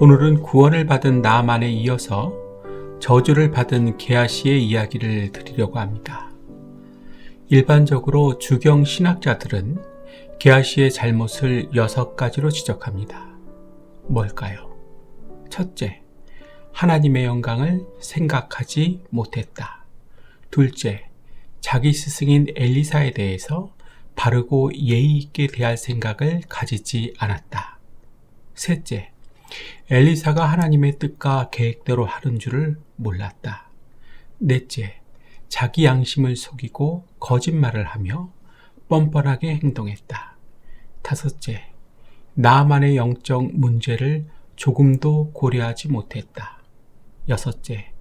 오늘은 구원을 받은 나만에 이어서 저주를 받은 게하시의 이야기를 드리려고 합니다. 일반적으로 주경 신학자들은 게하시의 잘못을 여섯 가지로 지적합니다. 뭘까요? 첫째, 하나님의 영광을 생각하지 못했다. 둘째, 자기 스승인 엘리사에 대해서 바르고 예의 있게 대할 생각을 가지지 않았다. 셋째, 엘리사가 하나님의 뜻과 계획대로 하는 줄을 몰랐다. 넷째, 자기 양심을 속이고 거짓말을 하며 뻔뻔하게 행동했다. 다섯째, 나만의 영적 문제를 조금도 고려하지 못했다. 여섯째,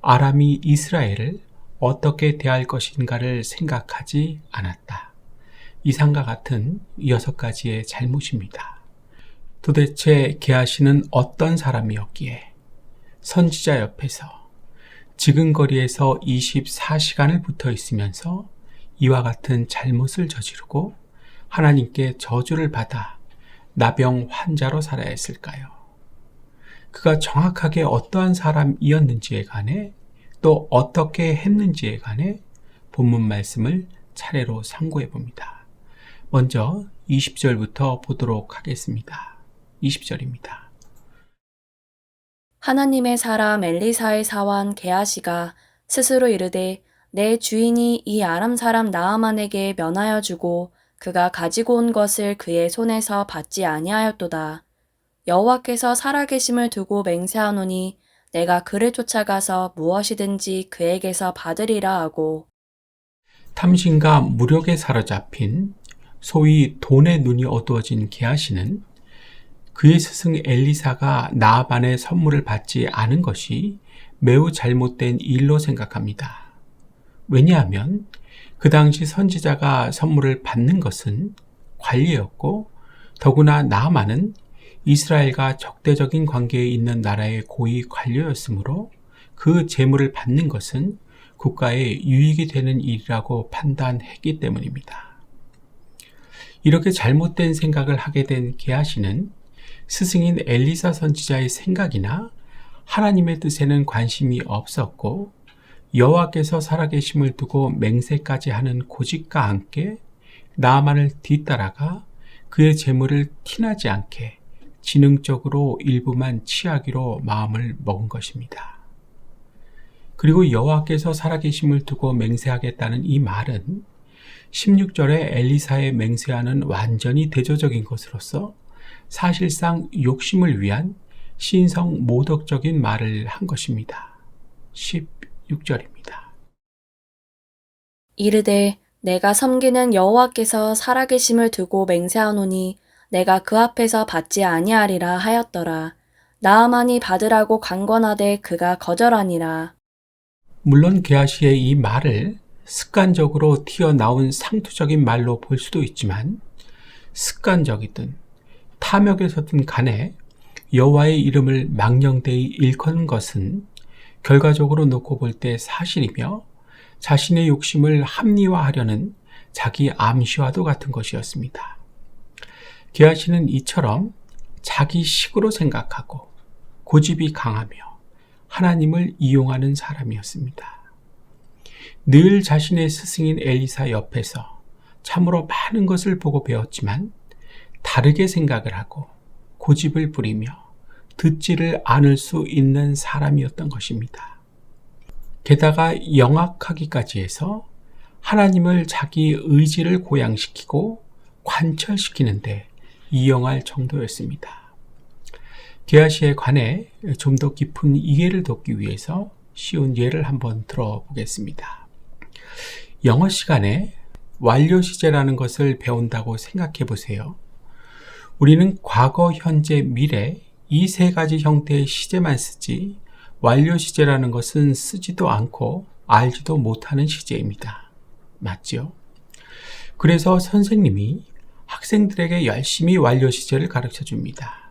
아람이 이스라엘을 어떻게 대할 것인가를 생각하지 않았다. 이상과 같은 여섯 가지의 잘못입니다. 도대체 게하시는 어떤 사람이었기에 선지자 옆에서 지근거리에서 24시간을 붙어 있으면서 이와 같은 잘못을 저지르고 하나님께 저주를 받아 나병 환자로 살아야 했을까요? 그가 정확하게 어떠한 사람이었는지에 관해 또 어떻게 했는지에 관해 본문 말씀을 차례로 상고해 봅니다. 먼저 20절부터 보도록 하겠습니다. 20절입니다. 하나님의 사람 엘리사의 사원 게하시가 스스로 이르되 내 주인이 이 아람 사람 나아만에게 면하여 주고 그가 가지고 온 것을 그의 손에서 받지 아니하였도다. 여호와께서 살아계심을 두고 맹세하노니 내가 그를 쫓아가서 무엇이든지 그에게서 받으리라 하고 탐심과 무력에 사로잡힌 소위 돈의 눈이 어두워진 게하시는 그의 스승 엘리사가 나아반의 선물을 받지 않은 것이 매우 잘못된 일로 생각합니다. 왜냐하면 그 당시 선지자가 선물을 받는 것은 관리였고 더구나 나아만은 이스라엘과 적대적인 관계에 있는 나라의 고위 관료였으므로 그 재물을 받는 것은 국가에 유익이 되는 일이라고 판단했기 때문입니다. 이렇게 잘못된 생각을 하게 된 게하시는 스승인 엘리사 선지자의 생각이나 하나님의 뜻에는 관심이 없었고 여호와께서 살아계심을 두고 맹세까지 하는 고집과 함께 나만을 뒤따라가 그의 재물을 티나지 않게 지능적으로 일부만 취하기로 마음을 먹은 것입니다. 그리고 여호와께서 살아계심을 두고 맹세하겠다는 이 말은 16절에 엘리사의 맹세하는 완전히 대조적인 것으로서 사실상 욕심을 위한 신성 모독적인 말을 한 것입니다. 16절입니다. 이르되 내가 섬기는 여호와께서 살아계심을 두고 맹세하노니 내가 그 앞에서 받지 아니하리라 하였더라. 나아만이 받으라고 강권하되 그가 거절하니라. 물론 게하시의 이 말을 습관적으로 튀어나온 상투적인 말로 볼 수도 있지만 습관적이든 탐욕에서든 간에 여호와의 이름을 망령되이 일컫는 것은 결과적으로 놓고 볼 때 사실이며 자신의 욕심을 합리화하려는 자기 암시와도 같은 것이었습니다. 게하시는 이처럼 자기 식으로 생각하고 고집이 강하며 하나님을 이용하는 사람이었습니다. 늘 자신의 스승인 엘리사 옆에서 참으로 많은 것을 보고 배웠지만 다르게 생각을 하고 고집을 부리며 듣지를 않을 수 있는 사람이었던 것입니다. 게다가 영악하기까지 해서 하나님을 자기 의지를 고양시키고 관철시키는데 이용할 정도였습니다. 게하시에 관해 좀 더 깊은 이해를 돕기 위해서 쉬운 예를 한번 들어보겠습니다. 영어 시간에 완료 시제라는 것을 배운다고 생각해 보세요. 우리는 과거, 현재, 미래 이 세 가지 형태의 시제만 쓰지 완료 시제라는 것은 쓰지도 않고 알지도 못하는 시제입니다. 맞죠? 그래서 선생님이 학생들에게 열심히 완료 시제를 가르쳐 줍니다.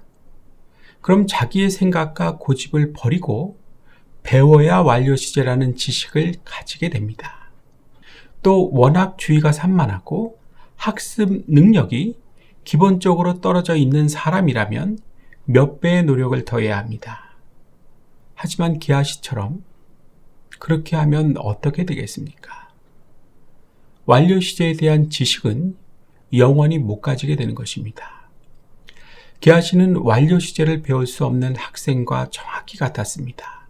그럼 자기의 생각과 고집을 버리고 배워야 완료 시제라는 지식을 가지게 됩니다. 또 워낙 주의가 산만하고 학습 능력이 기본적으로 떨어져 있는 사람이라면 몇 배의 노력을 더해야 합니다. 하지만 기아시처럼 그렇게 하면 어떻게 되겠습니까? 완료 시제에 대한 지식은 영원히 못 가지게 되는 것입니다. 기아시는 완료 시제를 배울 수 없는 학생과 정확히 같았습니다.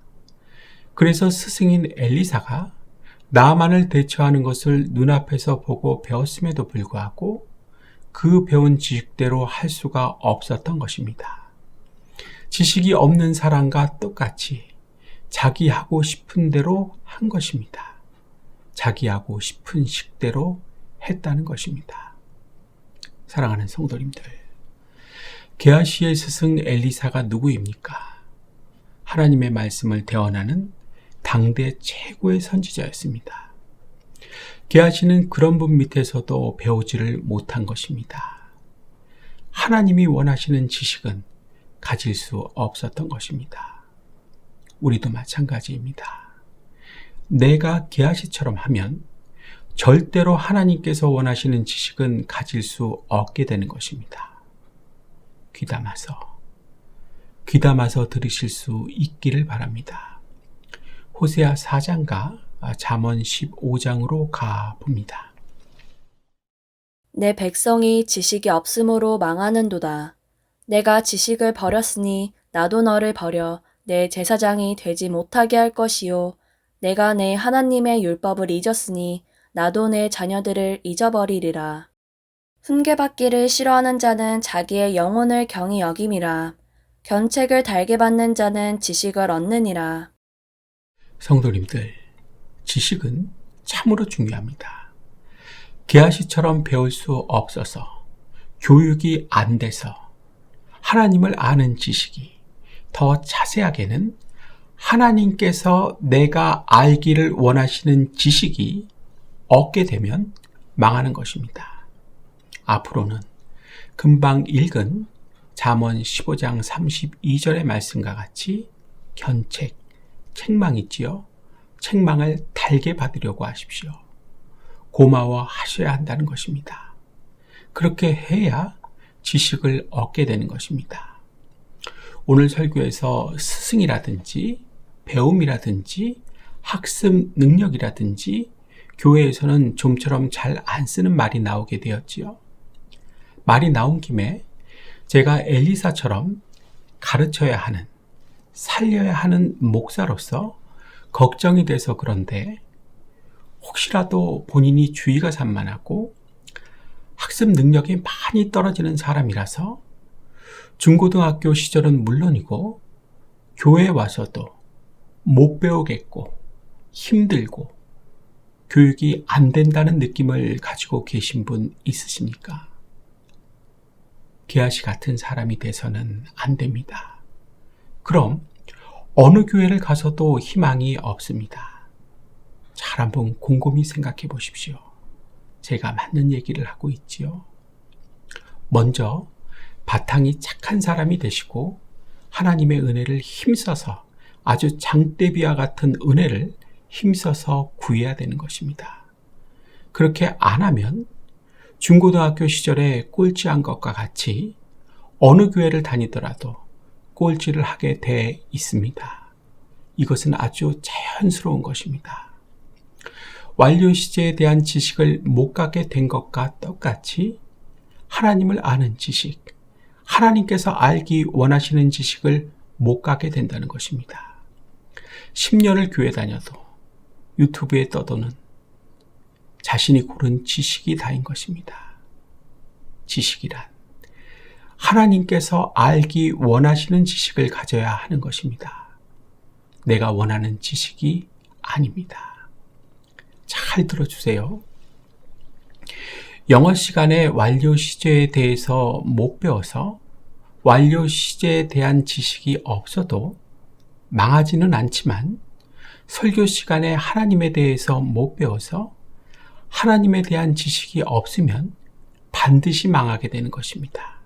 그래서 스승인 엘리사가 나만을 대처하는 것을 눈앞에서 보고 배웠음에도 불구하고 그 배운 지식대로 할 수가 없었던 것입니다. 지식이 없는 사람과 똑같이 자기 하고 싶은 대로 한 것입니다. 자기 하고 싶은 식대로 했다는 것입니다. 사랑하는 성도님들, 게하시의 스승 엘리사가 누구입니까? 하나님의 말씀을 대언하는 당대 최고의 선지자였습니다. 게하시는 그런 분 밑에서도 배우지를 못한 것입니다. 하나님이 원하시는 지식은 가질 수 없었던 것입니다. 우리도 마찬가지입니다. 내가 게하시처럼 하면 절대로 하나님께서 원하시는 지식은 가질 수 없게 되는 것입니다. 귀담아서, 귀담아서 들으실 수 있기를 바랍니다. 호세아 4장과 잠언 15장으로 가 봅니다. 내 백성이 지식이 없으므로 망하는도다. 내가 지식을 버렸으니 나도 너를 버려 내 제사장이 되지 못하게 할 것이요. 내가 내 하나님의 율법을 잊었으니 나도 내 자녀들을 잊어버리리라. 훈계받기를 싫어하는 자는 자기의 영혼을 경히 여김이라. 견책을 달게 받는 자는 지식을 얻느니라. 성도님들, 지식은 참으로 중요합니다. 게하시처럼 배울 수 없어서 교육이 안 돼서 하나님을 아는 지식이 더 자세하게는 하나님께서 내가 알기를 원하시는 지식이 얻게 되면 망하는 것입니다. 앞으로는 금방 읽은 잠언 15장 32절의 말씀과 같이 견책, 책망 있지요. 책망을 달게 받으려고 하십시오. 고마워 하셔야 한다는 것입니다. 그렇게 해야 지식을 얻게 되는 것입니다. 오늘 설교에서 스승이라든지 배움이라든지 학습 능력이라든지 교회에서는 좀처럼 잘 안 쓰는 말이 나오게 되었지요. 말이 나온 김에 제가 엘리사처럼 가르쳐야 하는, 살려야 하는 목사로서 걱정이 돼서 그런데 혹시라도 본인이 주의가 산만하고 학습 능력이 많이 떨어지는 사람이라서 중고등학교 시절은 물론이고 교회에 와서도 못 배우겠고 힘들고 교육이 안 된다는 느낌을 가지고 계신 분 있으십니까? 기아시 같은 사람이 돼서는 안 됩니다. 그럼 어느 교회를 가서도 희망이 없습니다. 잘 한번 곰곰이 생각해 보십시오. 제가 맞는 얘기를 하고 있지요. 먼저 바탕이 착한 사람이 되시고 하나님의 은혜를 힘써서 아주 장대비와 같은 은혜를 힘써서 구해야 되는 것입니다. 그렇게 안 하면 중고등학교 시절에 꼴찌한 것과 같이 어느 교회를 다니더라도 꼴찌를 하게 돼 있습니다. 이것은 아주 자연스러운 것입니다. 완료 시제에 대한 지식을 못 갖게 된 것과 똑같이 하나님을 아는 지식, 하나님께서 알기 원하시는 지식을 못 갖게 된다는 것입니다. 10년을 교회 다녀도 유튜브에 떠도는 자신이 고른 지식이 다인 것입니다. 지식이란 하나님께서 알기 원하시는 지식을 가져야 하는 것입니다. 내가 원하는 지식이 아닙니다. 잘 들어주세요. 영어 시간에 완료 시제에 대해서 못 배워서 완료 시제에 대한 지식이 없어도 망하지는 않지만 설교 시간에 하나님에 대해서 못 배워서 하나님에 대한 지식이 없으면 반드시 망하게 되는 것입니다.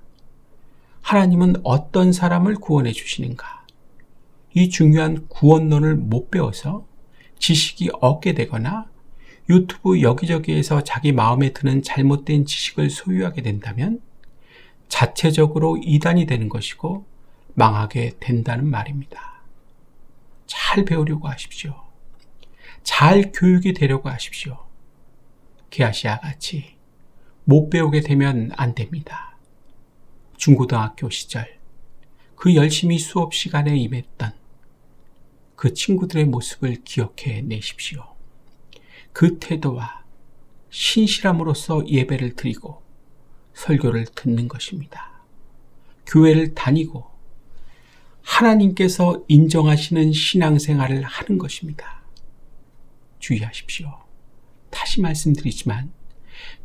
하나님은 어떤 사람을 구원해 주시는가? 이 중요한 구원론을 못 배워서 지식이 얻게 되거나 유튜브 여기저기에서 자기 마음에 드는 잘못된 지식을 소유하게 된다면 자체적으로 이단이 되는 것이고 망하게 된다는 말입니다. 잘 배우려고 하십시오. 잘 교육이 되려고 하십시오. 게하시아 같이 못 배우게 되면 안 됩니다. 중고등학교 시절 그 열심히 수업 시간에 임했던 그 친구들의 모습을 기억해 내십시오. 그 태도와 신실함으로써 예배를 드리고 설교를 듣는 것입니다. 교회를 다니고 하나님께서 인정하시는 신앙생활을 하는 것입니다. 주의하십시오. 다시 말씀드리지만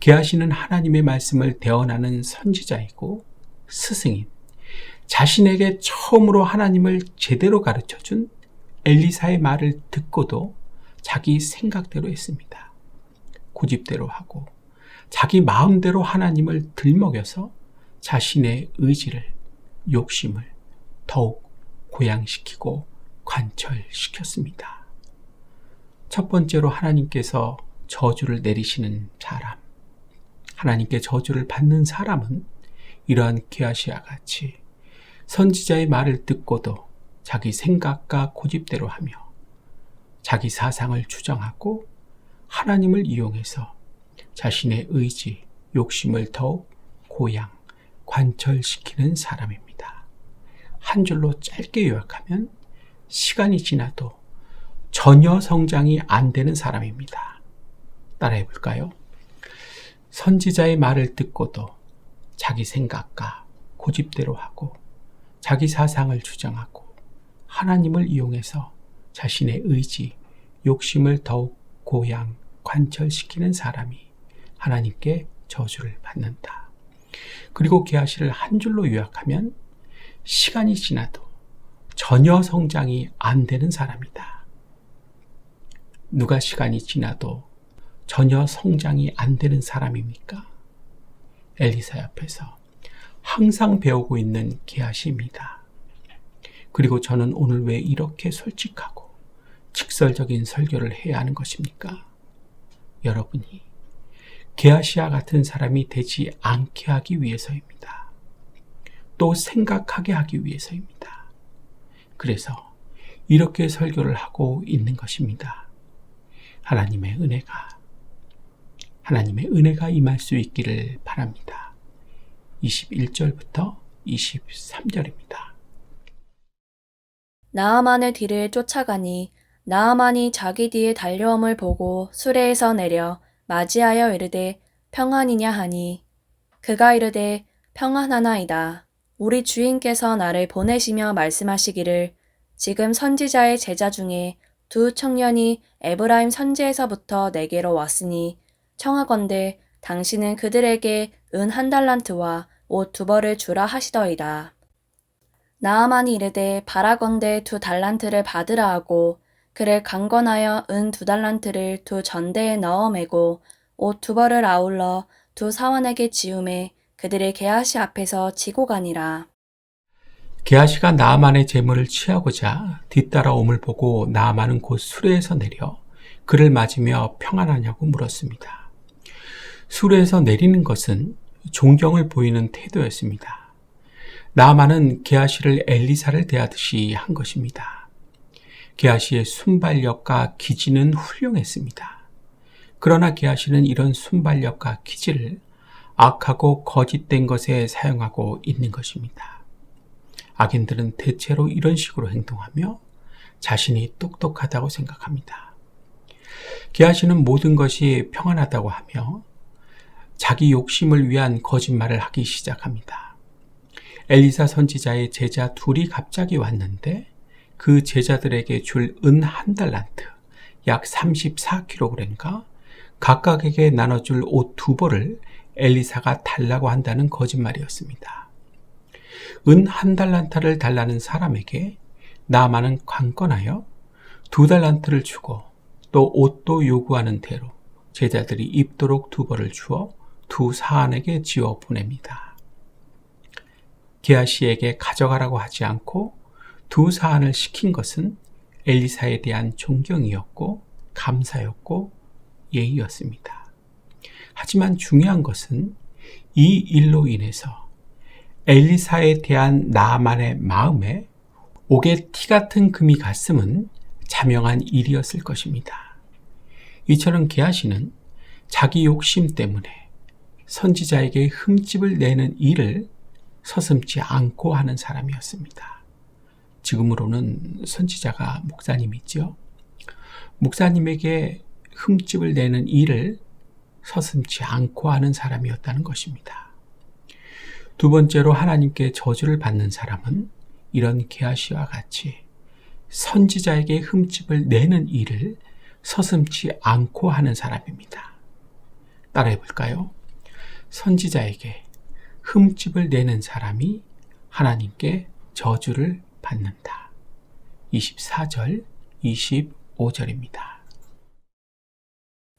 개하시는 하나님의 말씀을 대언하는 선지자이고 스승인 자신에게 처음으로 하나님을 제대로 가르쳐 준 엘리사의 말을 듣고도 자기 생각대로 했습니다. 고집대로 하고 자기 마음대로 하나님을 들먹여서 자신의 의지를 욕심을 더욱 고양시키고 관철시켰습니다. 첫 번째로 하나님께서 저주를 내리시는 사람, 하나님께 저주를 받는 사람은 이러한 게하시아 같이 선지자의 말을 듣고도 자기 생각과 고집대로 하며 자기 사상을 주장하고 하나님을 이용해서 자신의 의지, 욕심을 더욱 고양, 관철시키는 사람입니다. 한 줄로 짧게 요약하면 시간이 지나도 전혀 성장이 안 되는 사람입니다. 따라해 볼까요? 선지자의 말을 듣고도 자기 생각과 고집대로 하고 자기 사상을 주장하고 하나님을 이용해서 자신의 의지, 욕심을 더욱 고양, 관철시키는 사람이 하나님께 저주를 받는다. 그리고 게하시를 한 줄로 요약하면 시간이 지나도 전혀 성장이 안 되는 사람이다. 누가 시간이 지나도 전혀 성장이 안 되는 사람입니까? 엘리사 옆에서 항상 배우고 있는 게하시입니다. 그리고 저는 오늘 왜 이렇게 솔직하고 직설적인 설교를 해야 하는 것입니까? 여러분이 게하시아 같은 사람이 되지 않게 하기 위해서입니다. 또 생각하게 하기 위해서입니다. 그래서 이렇게 설교를 하고 있는 것입니다. 하나님의 은혜가 하나님의 은혜가 임할 수 있기를 바랍니다. 21절부터 23절입니다. 나아만의 뒤를 쫓아가니 나아만이 자기 뒤에 달려옴을 보고 수레에서 내려 맞이하여 이르되 평안이냐 하니 그가 이르되 평안하나이다. 우리 주인께서 나를 보내시며 말씀하시기를 지금 선지자의 제자 중에 두 청년이 에브라임 선지에서부터 내게로 왔으니 청하건대 당신은 그들에게 은 한 달란트와 옷 두 벌을 주라 하시더이다. 나아만이 이르되 바라건대 두 달란트를 받으라 하고 그를 강권하여 은 두 달란트를 두 전대에 넣어 매고 옷 두 벌을 아울러 두 사원에게 지음에 그들의 게하시 앞에서 지고 가니라. 게하시가 나아만의 재물을 취하고자 뒤따라 옴을 보고 나아만은 곧 수레에서 내려 그를 맞으며 평안하냐고 물었습니다. 수레에서 내리는 것은 존경을 보이는 태도였습니다. 나아만은 게하시를 엘리사를 대하듯이 한 것입니다. 게하시의 순발력과 기지는 훌륭했습니다. 그러나 게하시는 이런 순발력과 기지를 악하고 거짓된 것에 사용하고 있는 것입니다. 악인들은 대체로 이런 식으로 행동하며 자신이 똑똑하다고 생각합니다. 게하시는 모든 것이 평안하다고 하며 자기 욕심을 위한 거짓말을 하기 시작합니다. 엘리사 선지자의 제자 둘이 갑자기 왔는데 그 제자들에게 줄 은 한 달란트, 약 34kg과 각각에게 나눠줄 옷 두 벌을 엘리사가 달라고 한다는 거짓말이었습니다. 은 한 달란트를 달라는 사람에게 나만은 관건하여 두 달란트를 주고 또 옷도 요구하는 대로 제자들이 입도록 두 벌을 주어 두 사안에게 지어 보냅니다. 게하시에게 가져가라고 하지 않고 두 사안을 시킨 것은 엘리사에 대한 존경이었고 감사였고 예의였습니다. 하지만 중요한 것은 이 일로 인해서 엘리사에 대한 나만의 마음에 옥에 티 같은 금이 갔음은 자명한 일이었을 것입니다. 이처럼 게하시는 자기 욕심 때문에 선지자에게 흠집을 내는 일을 서슴지 않고 하는 사람이었습니다. 지금으로는 선지자가 목사님이죠. 목사님에게 흠집을 내는 일을 서슴지 않고 하는 사람이었다는 것입니다. 두 번째로 하나님께 저주를 받는 사람은 이런 게하시와 같이 선지자에게 흠집을 내는 일을 서슴지 않고 하는 사람입니다. 따라해 볼까요? 선지자에게 흠집을 내는 사람이 하나님께 저주를 받는다. 24절, 25절입니다.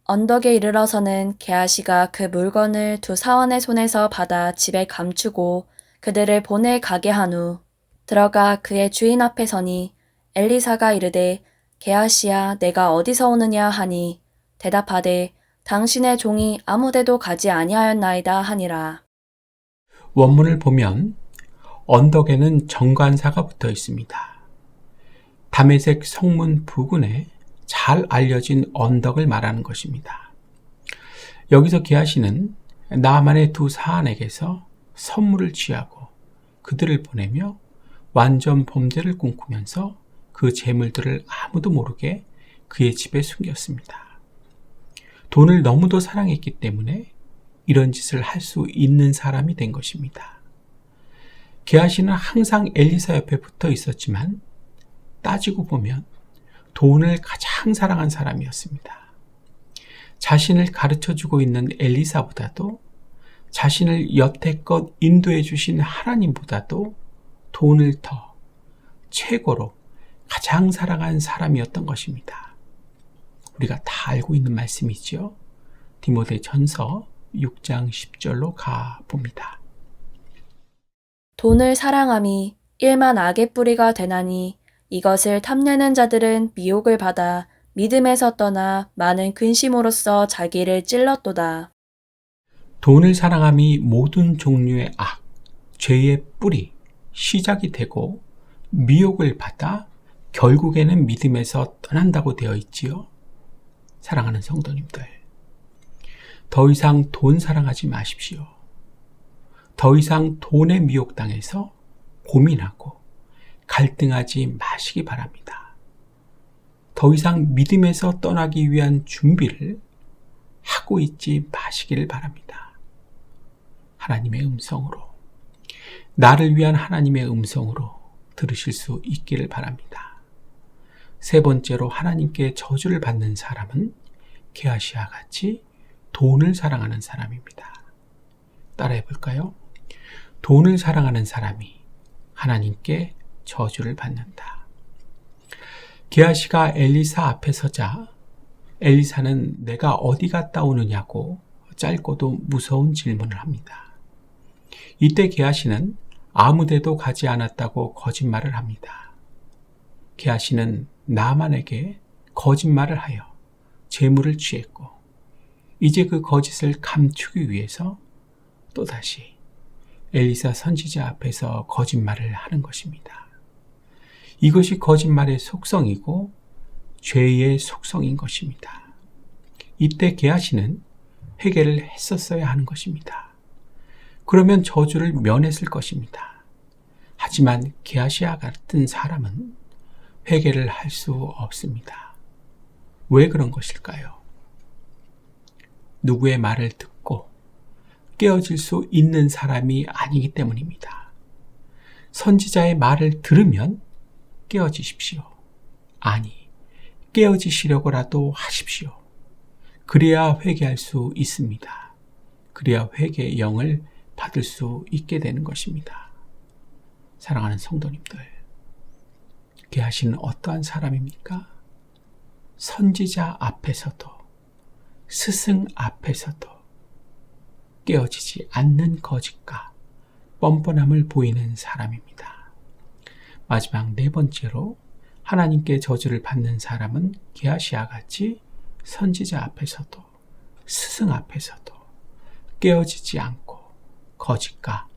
언덕에 이르러서는 게하시가 그 물건을 두 사원의 손에서 받아 집에 감추고 그들을 보내 가게 한 후 들어가 그의 주인 앞에 서니 엘리사가 이르되 게하시야 내가 어디서 오느냐 하니 대답하되 당신의 종이 아무데도 가지 아니하였나이다 하니라. 원문을 보면 언덕에는 정관사가 붙어 있습니다. 담에색 성문 부근에 잘 알려진 언덕을 말하는 것입니다. 여기서 게하시는 나만의 두 사안에게서 선물을 취하고 그들을 보내며 완전 범죄를 꿈꾸면서 그 재물들을 아무도 모르게 그의 집에 숨겼습니다. 돈을 너무도 사랑했기 때문에 이런 짓을 할 수 있는 사람이 된 것입니다. 게하시는 항상 엘리사 옆에 붙어 있었지만 따지고 보면 돈을 가장 사랑한 사람이었습니다. 자신을 가르쳐 주고 있는 엘리사보다도 자신을 여태껏 인도해 주신 하나님보다도 돈을 더 최고로 가장 사랑한 사람이었던 것입니다. 우리가 다 알고 있는 말씀이죠. 디모데 전서 6장 10절로 가 봅니다. 돈을 사랑함이 일만 악의 뿌리가 되나니 이것을 탐내는 자들은 미혹을 받아 믿음에서 떠나 많은 근심으로써 자기를 찔렀도다. 돈을 사랑함이 모든 종류의 악, 죄의 뿌리, 시작이 되고 미혹을 받아 결국에는 믿음에서 떠난다고 되어 있지요. 사랑하는 성도님들. 더 이상 돈 사랑하지 마십시오. 더 이상 돈에 미혹당해서 고민하고 갈등하지 마시기 바랍니다. 더 이상 믿음에서 떠나기 위한 준비를 하고 있지 마시기를 바랍니다. 하나님의 음성으로, 나를 위한 하나님의 음성으로 들으실 수 있기를 바랍니다. 세 번째로 하나님께 저주를 받는 사람은 게하시아 같이 돈을 사랑하는 사람입니다. 따라해 볼까요? 돈을 사랑하는 사람이 하나님께 저주를 받는다. 게하시가 엘리사 앞에 서자 엘리사는 내가 어디 갔다 오느냐고 짧고도 무서운 질문을 합니다. 이때 게하시는 아무데도 가지 않았다고 거짓말을 합니다. 게 하시는 나만에게 거짓말을 하여 재물을 취했고 이제 그 거짓을 감추기 위해서 또다시 엘리사 선지자 앞에서 거짓말을 하는 것입니다. 이것이 거짓말의 속성이고 죄의 속성인 것입니다. 이때 게하시는 회개를 했었어야 하는 것입니다. 그러면 저주를 면했을 것입니다. 하지만 게하시아 같은 사람은 회개를 할 수 없습니다. 왜 그런 것일까요? 누구의 말을 듣고 깨어질 수 있는 사람이 아니기 때문입니다. 선지자의 말을 들으면 깨어지십시오. 아니, 깨어지시려고라도 하십시오. 그래야 회개할 수 있습니다. 그래야 회개의 영을 받을 수 있게 되는 것입니다. 사랑하는 성도님들, 개하시는 어떠한 사람입니까? 선지자 앞에서도, 스승 앞에서도 깨어지지 않는 거짓과 뻔뻔함을 보이는 사람입니다. 마지막 네 번째로 하나님께 저주를 받는 사람은 게하시아 같이 선지자 앞에서도 스승 앞에서도 깨어지지 않고 거짓과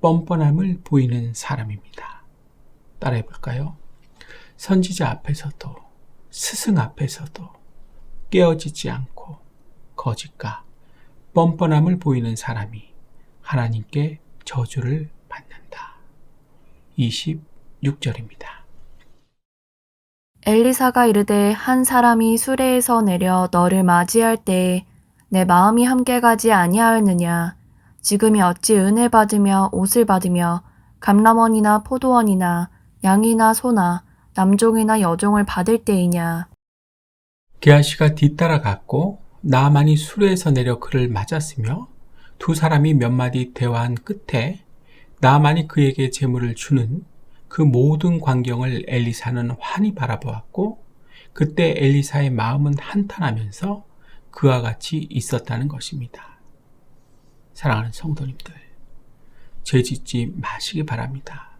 뻔뻔함을 보이는 사람입니다. 따라해 볼까요? 선지자 앞에서도 스승 앞에서도 깨어지지 않고 거짓과 뻔뻔함을 보이는 사람이 하나님께 저주를 받는다. 26절입니다. 엘리사가 이르되 한 사람이 수레에서 내려 너를 맞이할 때에 내 마음이 함께 가지 아니하였느냐 지금이 어찌 은혜 받으며 옷을 받으며 감람원이나 포도원이나 양이나 소나 남종이나 여종을 받을 때이냐 게하시가 뒤따라갔고 나만이 수레에서 내려 그를 맞았으며 두 사람이 몇 마디 대화한 끝에 나만이 그에게 재물을 주는 그 모든 광경을 엘리사는 환히 바라보았고 그때 엘리사의 마음은 한탄하면서 그와 같이 있었다는 것입니다. 사랑하는 성도님들, 죄 짓지 마시기 바랍니다.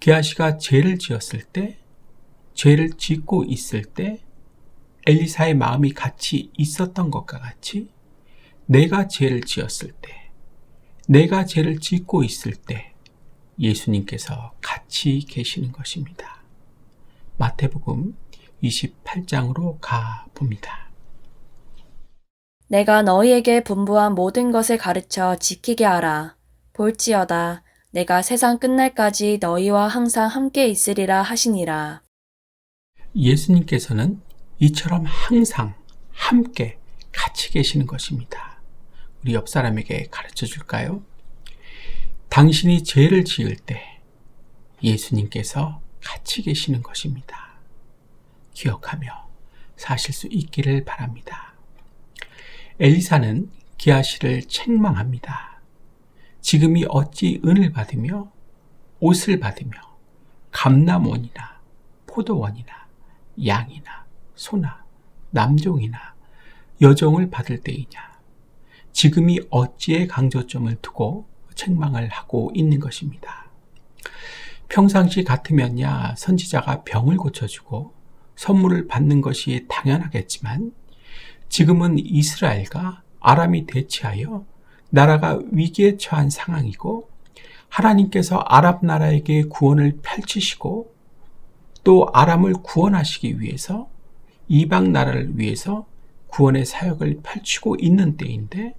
게하시가 죄를 지었을 때, 죄를 짓고 있을 때 엘리사의 마음이 같이 있었던 것과 같이 내가 죄를 지었을 때, 내가 죄를 짓고 있을 때 예수님께서 같이 계시는 것입니다. 마태복음 28장으로 가 봅니다. 내가 너희에게 분부한 모든 것을 가르쳐 지키게 하라. 볼지어다. 내가 세상 끝날까지 너희와 항상 함께 있으리라 하시니라. 예수님께서는 이처럼 항상 함께 같이 계시는 것입니다. 우리 옆 사람에게 가르쳐 줄까요? 당신이 죄를 지을 때 예수님께서 같이 계시는 것입니다. 기억하며 사실 수 있기를 바랍니다. 엘리사는 기아시를 책망합니다. 지금이 어찌 은을 받으며 옷을 받으며 감남원이나 포도원이나 양이나 소나 남종이나 여종을 받을 때이냐. 지금이 어찌에 강조점을 두고 책망을 하고 있는 것입니다. 평상시 같으면야 선지자가 병을 고쳐주고 선물을 받는 것이 당연하겠지만 지금은 이스라엘과 아람이 대치하여 나라가 위기에 처한 상황이고 하나님께서 아랍 나라에게 구원을 펼치시고 또 아람을 구원하시기 위해서 이방 나라를 위해서 구원의 사역을 펼치고 있는 때인데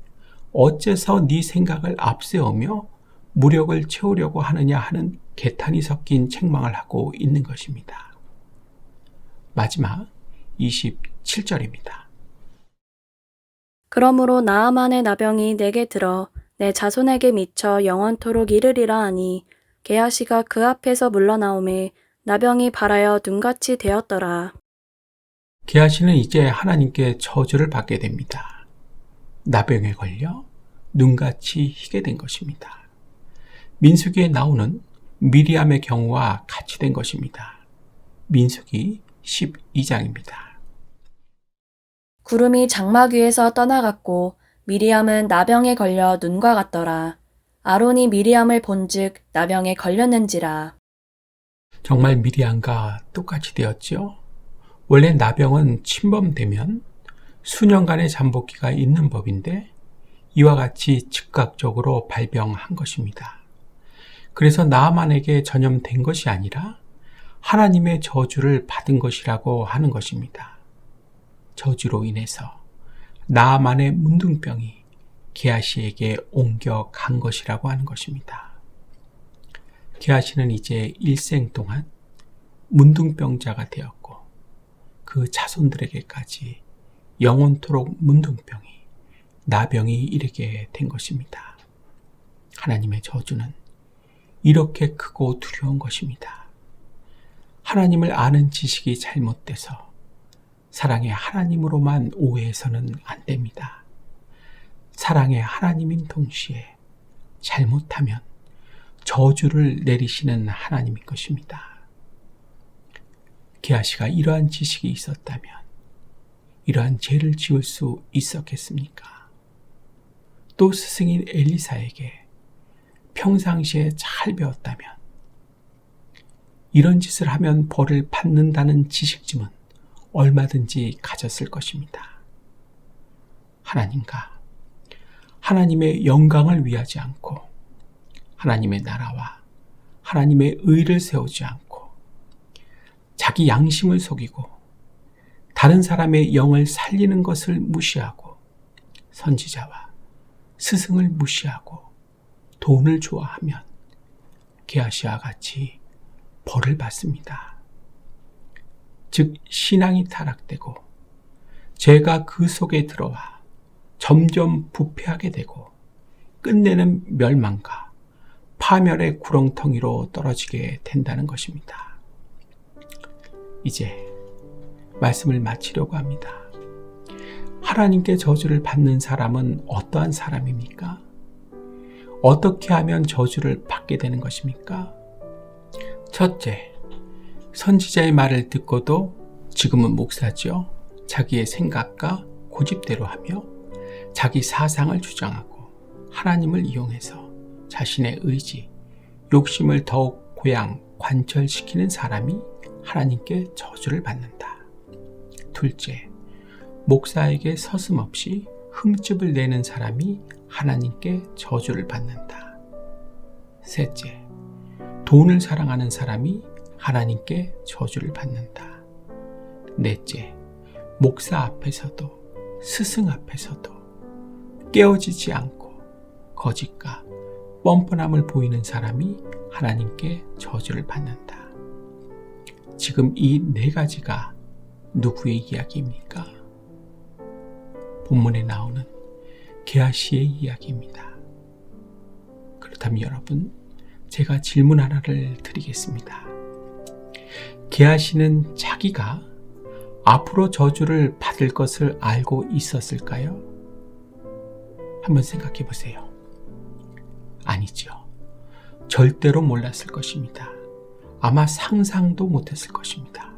어째서 네 생각을 앞세우며 무력을 채우려고 하느냐 하는 개탄이 섞인 책망을 하고 있는 것입니다. 마지막 27절입니다. 그러므로 나아만의 나병이 내게 들어 내 자손에게 미쳐 영원토록 이르리라 하니 게하시가 그 앞에서 물러나오매 나병이 발하여 눈같이 되었더라. 게하시는 이제 하나님께 저주를 받게 됩니다. 나병에 걸려 눈같이 희게 된 것입니다. 민수기에 나오는 미리암의 경우와 같이 된 것입니다. 민수기 12장입니다. 구름이 장막 위에서 떠나갔고 미리암은 나병에 걸려 눈과 같더라. 아론이 미리암을 본즉 나병에 걸렸는지라. 정말 미리암과 똑같이 되었지요. 원래 나병은 침범되면 수년간의 잠복기가 있는 법인데 이와 같이 즉각적으로 발병한 것입니다. 그래서 나만에게 전염된 것이 아니라 하나님의 저주를 받은 것이라고 하는 것입니다. 저주로 인해서 나만의 문둥병이 게하시에게 옮겨 간 것이라고 하는 것입니다. 게하시는 이제 일생 동안 문둥병자가 되었고 그 자손들에게까지 영원토록 문둥병이 나병이 이르게 된 것입니다. 하나님의 저주는 이렇게 크고 두려운 것입니다. 하나님을 아는 지식이 잘못돼서 사랑의 하나님으로만 오해해서는 안 됩니다. 사랑의 하나님인 동시에 잘못하면 저주를 내리시는 하나님인 것입니다. 게하시가 이러한 지식이 있었다면 이러한 죄를 지을 수 있었겠습니까? 또 스승인 엘리사에게 평상시에 잘 배웠다면 이런 짓을 하면 벌을 받는다는 지식쯤은 얼마든지 가졌을 것입니다. 하나님과 하나님의 영광을 위하지 않고 하나님의 나라와 하나님의 의를 세우지 않고 자기 양심을 속이고 다른 사람의 영을 살리는 것을 무시하고 선지자와 스승을 무시하고 돈을 좋아하면 게하시와 같이 벌을 받습니다. 즉 신앙이 타락되고 죄가 그 속에 들어와 점점 부패하게 되고 끝내는 멸망과 파멸의 구렁텅이로 떨어지게 된다는 것입니다. 이제 말씀을 마치려고 합니다. 하나님께 저주를 받는 사람은 어떠한 사람입니까? 어떻게 하면 저주를 받게 되는 것입니까? 첫째, 선지자의 말을 듣고도 지금은 목사죠. 자기의 생각과 고집대로 하며 자기 사상을 주장하고 하나님을 이용해서 자신의 의지, 욕심을 더욱 고양 관철시키는 사람이 하나님께 저주를 받는다. 둘째, 목사에게 서슴없이 흠집을 내는 사람이 하나님께 저주를 받는다. 셋째, 돈을 사랑하는 사람이 하나님께 저주를 받는다. 넷째, 목사 앞에서도 스승 앞에서도 깨어지지 않고 거짓과 뻔뻔함을 보이는 사람이 하나님께 저주를 받는다. 지금 이 네 가지가 누구의 이야기입니까? 본문에 나오는 게하시의 이야기입니다. 그렇다면 여러분, 제가 질문 하나를 드리겠습니다. 게하시는 자기가 앞으로 저주를 받을 것을 알고 있었을까요? 한번 생각해 보세요. 아니죠. 절대로 몰랐을 것입니다. 아마 상상도 못했을 것입니다.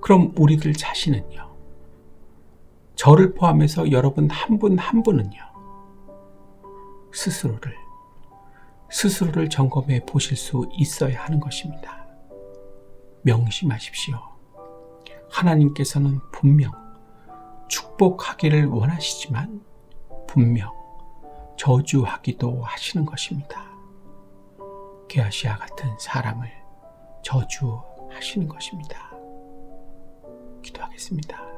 그럼 우리들 자신은요? 저를 포함해서 여러분 한 분 한 분은요? 스스로를, 스스로를 점검해 보실 수 있어야 하는 것입니다. 명심하십시오. 하나님께서는 분명 축복하기를 원하시지만 분명 저주하기도 하시는 것입니다. 게하시아 같은 사람을 저주하시는 것입니다. 기도하겠습니다.